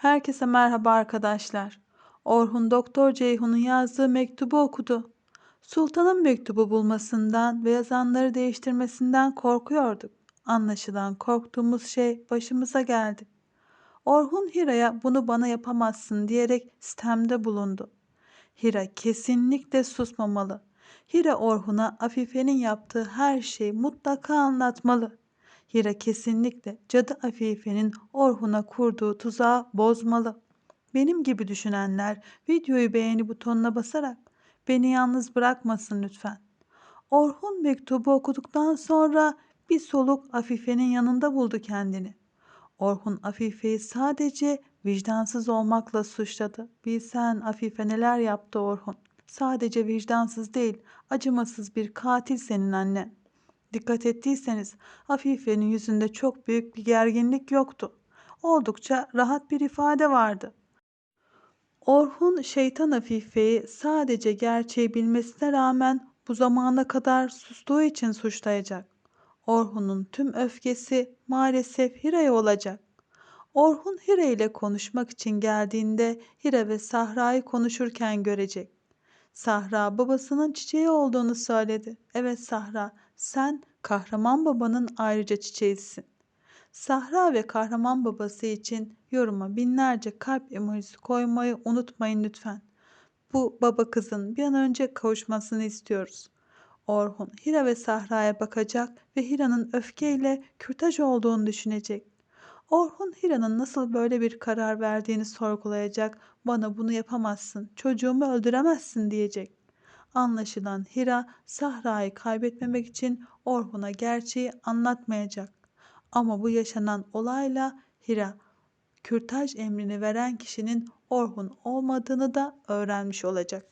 Herkese merhaba arkadaşlar. Orhun Doktor Ceyhun'un yazdığı mektubu okudu. Sultanın mektubu bulmasından ve yazanları değiştirmesinden korkuyorduk. Anlaşılan korktuğumuz şey başımıza geldi. Orhun Hira'ya bunu bana yapamazsın diyerek sistemde bulundu. Hira kesinlikle susmamalı. Hira Orhun'a Afife'nin yaptığı her şeyi mutlaka anlatmalı. Hira kesinlikle cadı Afife'nin Orhun'a kurduğu tuzağı bozmalı. Benim gibi düşünenler videoyu beğeni butonuna basarak beni yalnız bırakmasın lütfen. Orhun mektubu okuduktan sonra bir soluk Afife'nin yanında buldu kendini. Orhun Afife'yi sadece vicdansız olmakla suçladı. Bilsen Afife neler yaptı Orhun. Sadece vicdansız değil, acımasız bir katil senin annen. Dikkat ettiyseniz Afife'nin yüzünde çok büyük bir gerginlik yoktu. Oldukça rahat bir ifade vardı. Orhun şeytan Afife'yi sadece gerçeği bilmesine rağmen bu zamana kadar sustuğu için suçlayacak. Orhun'un tüm öfkesi maalesef Hira'ya olacak. Orhun Hira ile konuşmak için geldiğinde Hira ve Sahra'yı konuşurken görecek. Sahra babasının çiçeği olduğunu söyledi. Evet Sahra, sen kahraman babanın ayrıca çiçeğisin. Sahra ve kahraman babası için yoruma binlerce kalp emojisi koymayı unutmayın lütfen. Bu baba kızın bir an önce kavuşmasını istiyoruz. Orhun Hira ve Sahra'ya bakacak ve Hira'nın öfkeyle kürtaj olduğunu düşünecek. Orhun Hira'nın nasıl böyle bir karar verdiğini sorgulayacak. Bana bunu yapamazsın, çocuğumu öldüremezsin diyecek. Anlaşılan Hira Sahra'yı kaybetmemek için Orhun'a gerçeği anlatmayacak. Ama bu yaşanan olayla Hira kürtaj emrini veren kişinin Orhun olmadığını da öğrenmiş olacak.